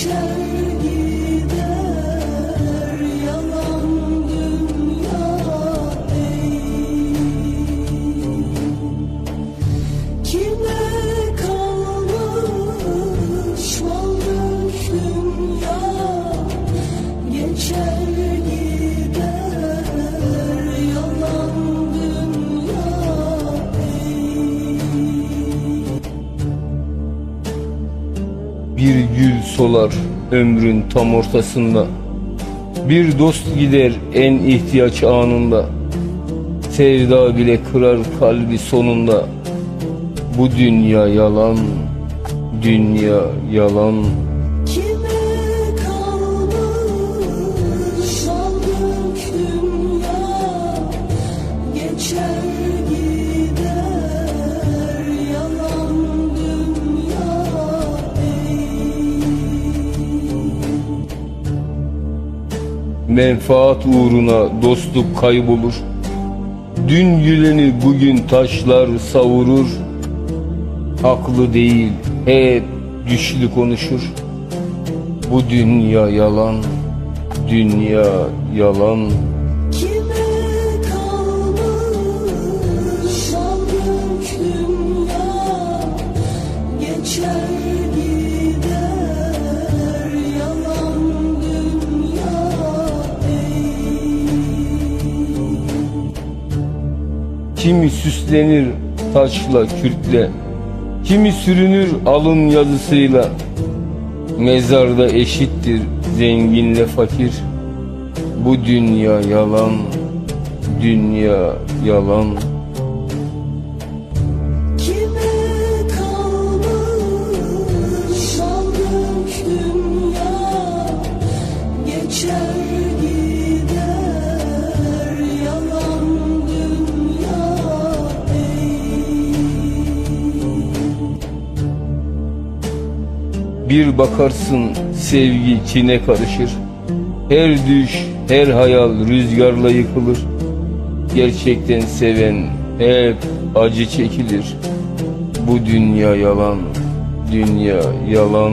show. Gül solar ömrün tam ortasında. Bir dost gider en ihtiyaç anında. Sevda bile kırar kalbi sonunda. Bu dünya yalan Dünya yalan Menfaat uğruna dostluk kaybolur. Dün güleni bugün taşlar savurur. Haklı değil hep güçlü konuşur. Bu dünya yalan Dünya yalan Kimi süslenir taçla kürkle Kimi sürünür alın yazısıyla. Mezarda eşittir zenginle fakir. Bu dünya yalan Dünya yalan Bir bakarsın sevgi kine karışır. Her düş, her hayal rüzgarla yıkılır. Gerçekten seven hep acı çekilir. Bu dünya yalan, dünya yalan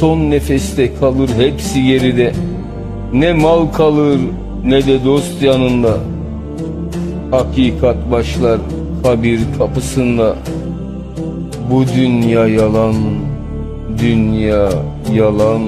Son nefeste kalır hepsi geride. Ne mal kalır ne de dost yanında. Hakikat başlar kabir kapısında. Bu dünya yalan Dünya yalan